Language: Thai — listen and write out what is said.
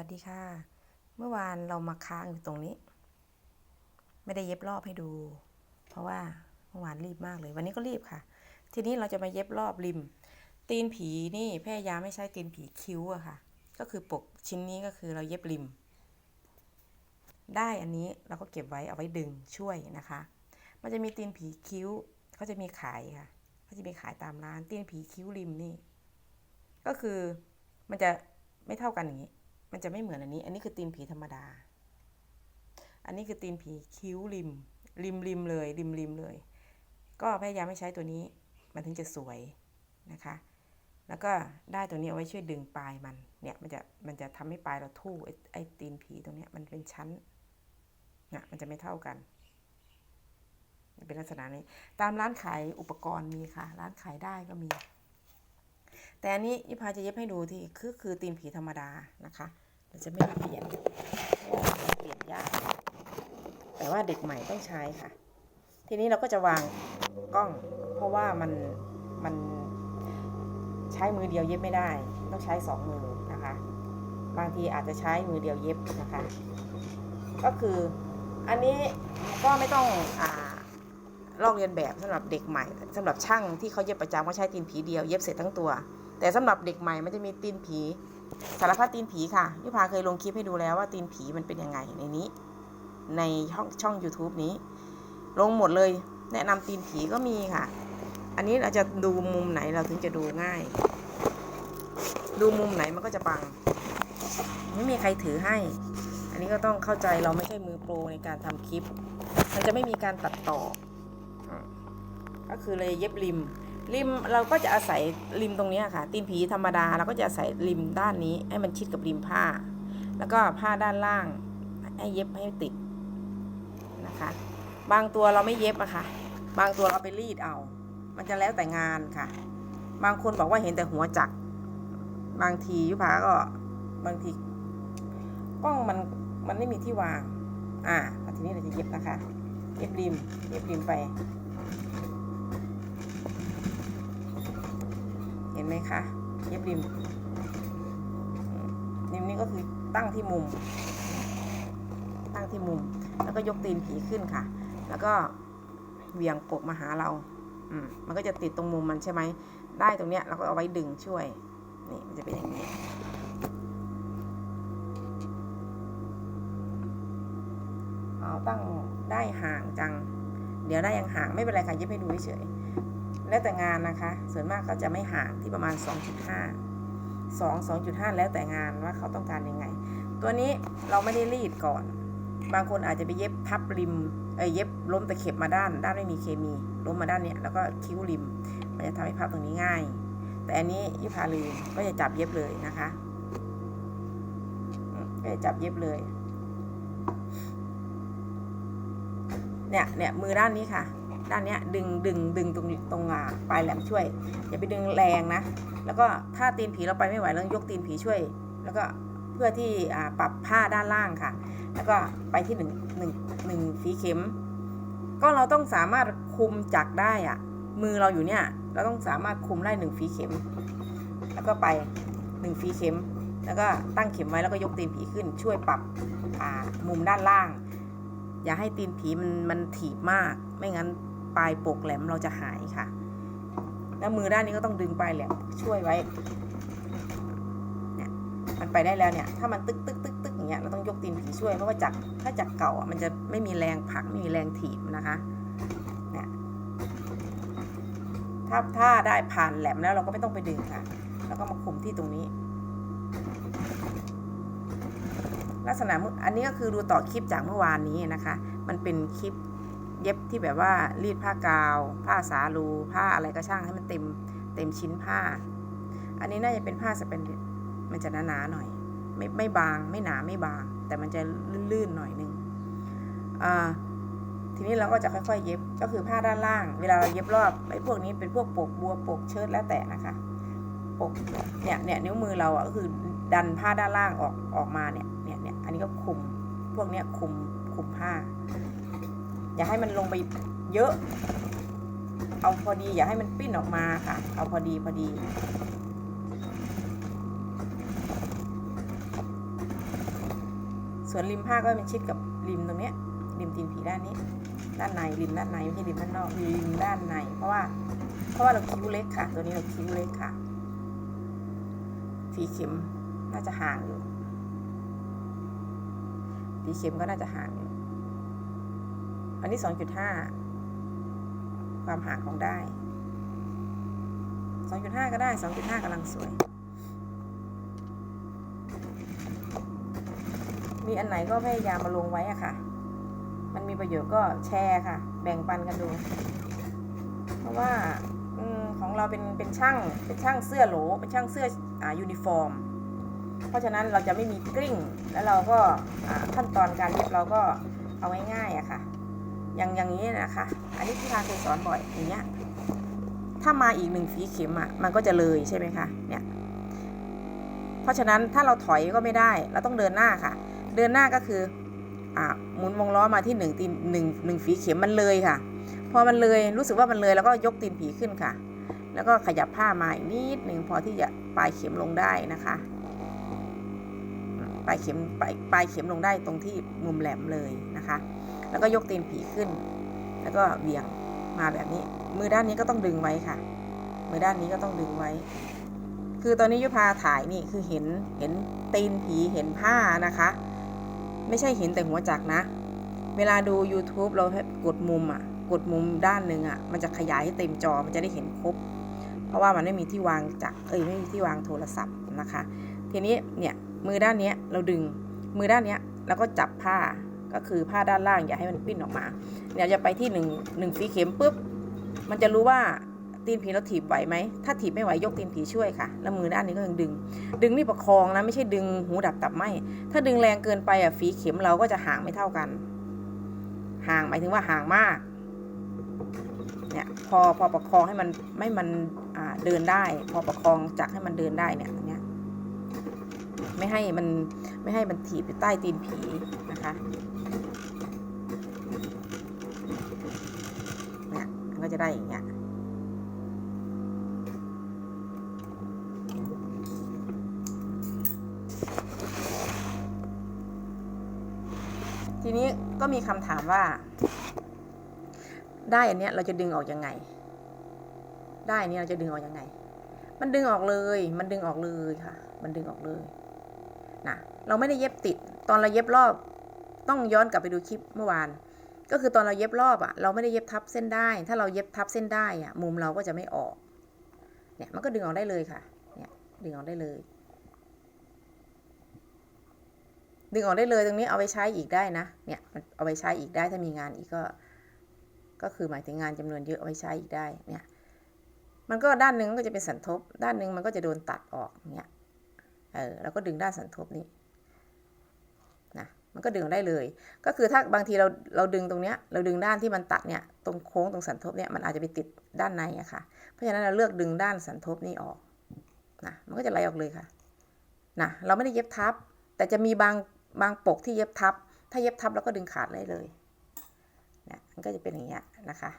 วัสดีค่ะ เมื่อวานเรามาค้างอยู่ตรงนี้ ไม่ได้เย็บรอบให้ดู เพราะว่าเมื่อวานรีบมากเลย วันนี้ก็รีบค่ะ ทีนี้เราจะมาเย็บรอบริม ตีนผีนี่แพทย์ยาไม่ใช่ตีนผีคิ้วอะค่ะ ก็คือปกชิ้นนี้ก็คือเราเย็บริม ได้อันนี้เราก็เก็บไว้เอาไว้ดึงช่วยนะคะ มันจะมีตีนผีคิ้วเขาจะมีขายค่ะเขาจะมีขายตามร้านตีนผีคิ้วริมนี่ ก็คือมันจะไม่เท่ากันอย่างนี้ มันจะไม่เหมือนอันนี้ อันนี้คือตีนผีธรรมดา อันนี้คือตีนผีคิ้วริม ริมริมเลย ริมริมเลย ก็พยายามไม่ใช้ตัวนี้ มันถึงจะสวยนะคะ แล้วก็ได้ตัวนี้เอาไว้ช่วยดึงปลายมัน เนี่ย มันจะ มันจะทำให้ปลายเราทู่ไอ้ไอ้ตีนผีตรงเนี้ย มันเป็นชั้นนะมันจะไม่เท่ากันเป็นลักษณะนี้ ตามร้านขายอุปกรณ์มีค่ะ ร้านขายได้ก็มี แต่อันนี้ยิพาจะเย็บให้ดูที่คือคือตีนผีธรรมดานะคะ เราจะไม่เปลี่ยนเปลี่ยนยาก แต่ว่าเด็กใหม่ต้องใช้ค่ะ ทีนี้เราก็จะวางกล้อง เพราะว่ามันมันใช้มือเดียวเย็บไม่ได้ ต้องใช้สองมือนะคะ บางทีอาจจะใช้มือเดียวเย็บนะคะ ก็คืออันนี้ก็ไม่ต้องอ่าลอกเรียนแบบสำหรับเด็กใหม่สำหรับช่างที่เขาเย็บประจำก็ใช้ตีนผีเดียวเย็บเสร็จทั้งตัว แต่สำหรับเด็กใหม่มันจะมีตีนผี สารพัดตีนผีค่ะพี่พาเคยลงคลิปให้ดูแล้วว่าตีนผีมันเป็นยังไงในนี้ ในช่องช่อง YouTube นี้ ลงหมดเลย แนะนำตีนผีก็มีค่ะ อันนี้เราจะดูมุมไหนเราถึงจะดูง่าย ดูมุมไหนมันก็จะบัง ไม่มีใครถือให้ อันนี้ก็ต้องเข้าใจเราไม่ใช่มือโปรในการทำคลิป มันจะไม่มีการตัดต่อ ก็คือเลยเย็บริม ริมเราก็จะอาศัยริมตรงนี้ค่ะ ตีนผีธรรมดาเราก็จะอาศัยริมด้านนี้ให้มันชิดกับริมผ้า แล้วก็ผ้าด้านล่างให้เย็บให้ติดนะคะ บางตัวเราไม่เย็บอะค่ะ บางตัวเราไปรีดเอา มันจะแล้วแต่งานค่ะ บางคนบอกว่าเห็นแต่หัวจักรบางทียุพาก็บางทีกล้องมันมันไม่มีที่วาง อ่าทีนี้เราจะเย็บนะคะ เย็บริม เย็บริมไป เห็ นไหมคะเย็บริมริมนี้ก็คือตั้งที่มุม ตั้งที่มุม แล้วก็ยกตีนผีขึ้นค่ะ แล้วก็เหวียงปกมาหาเราอืมมันก็จะติดตรงมุมมันใช่ไหมได้ตรงเนี้ยเราก็เอาไว้ดึงช่วย นี่มันจะเป็นอย่างนี้เอาตั้งได้ห่างจัง เดี๋ยวได้ยังห่างไม่เป็นไรค่ะเย็บให้ดูเฉย แล้วแต่งานนะคะ ส่วนมากก็จะไม่ห่างที่ประมาณ 2.5 2 2.5 แล้วแต่งานว่าเขาต้องการยังไง ตัวนี้เราไม่ได้รีดก่อน บางคนอาจจะไปเย็บพับริมเอ้ยเย็บล้มตะเข็บมาด้าน ด้านไม่มีเคมีล้มมาด้านเนี้ยแล้วก็คิ้วริม มันจะทำให้พับตรงนี้ง่าย แต่อันนี้ยิพาลืมก็จะจับเย็บเลยนะคะก็จะจับเย็บเลยเนี่ยเนี่ยมือด้านนี้ค่ะ ด้านเนี้ยดึงดึงดึงตรงตรงอ่าปลายแหลมช่วย อย่าไปดึงแรงนะ แล้วก็ถ้าตีนผีเราไปไม่ไหวเรายกตีนผีช่วย แล้วก็เพื่อที่อ่าปรับผ้าด้านล่างค่ะ แล้วก็ไปที่หนึ่งหนึ่งหนึ่งฝีเข็ม ก็เราต้องสามารถคุมจักรได้อะมือเราอยู่เนี่ยเราต้องสามารถคุมได้หนึ่งฝีเข็ม แล้วก็ไปหนึ่งฝีเข็ม แล้วก็ตั้งเข็มไว้แล้วก็ยกตีนผีขึ้น ช่วยปรับอ่ามุมด้านล่าง อย่าให้ตีนผีมันมันถีบมากไม่งั้น ปลายปกแหลมเราจะหายค่ะ แล้วมือด้านนี้ก็ต้องดึงปลายแหลมช่วยไว้เนี่ยมันไปได้แล้วเนี่ย ถ้ามันตึกตึกตึกตึกอย่างเงี้ยเราต้องยกตีนผีช่วยเพราะว่าจากถ้าจากเก่าอะมันจะไม่มีแรงผลักไม่มีแรงถีบนะคะเนี่ยถ้าถ้าได้ผ่านแหลมแล้วเราก็ไม่ต้องไปดึงค่ะ แล้วก็มาคุมที่ตรงนี้ลักษณะอันนี้ก็คือดูต่อคลิปจากเมื่อวานนี้นะคะ มันเป็นคลิป เย็บที่แบบว่ารีดผ้ากาว ผ้าสาลู ผ้าอะไรก็ช่างให้มันเต็มเต็มชิ้นผ้า อันนี้น่าจะเป็นผ้าสเปนเดมันจะหนาๆหน่อย ไม่ไม่บางไม่หนาไม่บาง แต่มันจะลื่นๆหน่อยนึงอ่าทีนี้เราก็จะค่อยๆ เย็บก็คือผ้าด้านล่าง เวลาเราเย็บรอบไอ้พวกนี้เป็นพวกปกบัวปกเชิ้ตแล้วแต่นะคะปกเนี่ยเนี่ยนิ้วมือเราอะก็คือดันผ้าด้านล่างออกออกมาเนี่ยเนี่ยเนี่ยอันนี้ก็คุมพวกเนี้ยคุมคุมผ้า อย่าให้มันลงไปเยอะ เอาพอดีอย่าให้มันปิ้นออกมาค่ะ เอาพอดีพอดี ส่วนริมผ้าก็เป็นชิดกับริมตรงเนี้ยริมตีนผีด้านนี้ ด้านในริมด้านในไม่ใช่ริมด้านนอกริมด้านใน เพราะว่าเพราะว่าเราคิ้วเล็กค่ะ ตัวนี้เราคิ้วเล็กค่ะฝีเข็มน่าจะห่างอยู่ฝีเข็มก็น่าจะห่างอยู่ อันนี้สองจุดห้าความห่างของได้สองจุดห้าก็ได้สองจุดห้ากำลังสวย มีอันไหนก็พยายามมาลงไว้อะค่ะ มันมีประโยชน์ก็แชร์ค่ะ แบ่งปันกันดู เพราะว่าอของเราเป็นเป็นช่างเป็นช่างเสื้อโหลเป็นช่างเสื้ออ่ายูนิฟอร์ม เพราะฉะนั้นเราจะไม่มีกริ้ง แล้วเราก็ขั้นตอนการเย็บเราก็เอาง่ายๆอะค่ะ อย่างอย่างนี้นะคะ อันนี้พี่ทาเคยสอนบ่อยอย่างเงี้ย ถ้ามาอีกหนึ่งฝีเข็มอะมันก็จะเลยใช่ไหมคะเนี่ย เพราะฉะนั้นถ้าเราถอยก็ไม่ได้ เราต้องเดินหน้าค่ะ เดินหน้าก็คืออ่าหมุนวงล้อมาที่หนึ่งตีนหนึ่งหนึ่งฝีเข็มมันเลยค่ะ พอมันเลยรู้สึกว่ามันเลยแล้วก็ยกตีนผีขึ้นค่ะ แล้วก็ขยับผ้ามาอีกนิดหนึ่งพอที่จะปลายเข็มลงได้นะคะ ปลายเข็มปลายปลายเข็มลงได้ตรงที่มุมแหลมเลยนะคะ แล้วก็ยกตีนผีขึ้น แล้วก็เบี่ยงมาแบบนี้ มือด้านนี้ก็ต้องดึงไว้ค่ะ มือด้านนี้ก็ต้องดึงไว้ คือตอนนี้ยุพาถ่ายนี่คือเห็นเห็นตีนผีเห็นผ้านะคะ ไม่ใช่เห็นแต่หัวจักนะ เวลาดู YouTube เรากดมุมอะกดมุมด้านหนึ่งอะมันจะขยายให้เต็มจอมันจะได้เห็นครบ เพราะว่ามันไม่มีที่วางจักเอ้ยไม่มีที่วางโทรศัพท์นะคะ ทีนี้เนี่ย มือด้านนี้เราดึง มือด้านนี้ยเราก็จับผ้าก็คือผ้าด้านล่างอย่าให้มันปิ้นออกมาเดี๋ยวจะไปที่หนึ่งหนึ่งฝีเข็มปุ๊บมันจะรู้ว่าตีนผีเราถีบไหวไหมถ้าถีบไม่ไหวยกตีนผีช่วยค่ะ แล้วมือด้านนี้ก็ยังดึง ดึงนี่ประคองนะไม่ใช่ดึงหูดับตับไหมถ้าดึงแรงเกินไปอะฝีเข็มเราก็จะห่างไม่เท่ากัน ห่างหมายถึงว่าห่างมากเนี่ยพอพอประคองให้มันไม่มันเดินได้ พอประคองจักให้มันเดินได้เนี่ย ไม่ให้มันไม่ให้มันถีบอยู่ใต้ตีนผีนะคะเนี่ยมันก็จะได้อย่างเงี้ยทีนี้ก็มีคำถามว่า ได้อันเนี้ยเราจะดึงออกยังไง ได้อันเนี้ยเราจะดึงออกยังไง มันดึงออกเลย มันดึงออกเลยค่ะ มันดึงออกเลย นะเราไม่ได้เย็บติด ตอนเราเย็บรอบ ต้องย้อนกลับไปดูคลิปเมื่อวาน ก็คือตอนเราเย็บรอบอะเราไม่ได้เย็บทับเส้นได้ ถ้าเราเย็บทับเส้นได้อะมุมเราก็จะไม่ออก เนี่ยมันก็ดึงออกได้เลยค่ะ เนี่ยดึงออกได้เลย ดึงออกได้เลยตรงนี้เอาไปใช้อีกได้นะ เนี่ยเอาไปใช้อีกได้ถ้ามีงานอีกก็ ก็คือหมายถึงงานจำนวนเยอะเอาไปใช้อีกได้ เนี่ย มันก็ด้านหนึ่งก็จะเป็นสันทบ ด้านหนึ่งมันก็จะโดนตัดออกเนี่ย เออแล้วก็ดึงด้านสันทบนี้นะมันก็ดึงได้เลย ก็คือถ้าบางทีเราเราดึงตรงเนี้ยเราดึงด้านที่มันตัดเนี่ยตรงโค้งตรงสันทบเนี่ยมันอาจจะไปติดด้านในอะค่ะ เพราะฉะนั้นเราเลือกดึงด้านสันทบนี่ออกนะมันก็จะไหลออกเลยค่ะนะเราไม่ได้เย็บทับ แต่จะมีบางบางปกที่เย็บทับ ถ้าเย็บทับแล้วก็ดึงขาดได้เลยนี่มันก็จะเป็นอย่างเงี้ยนะคะ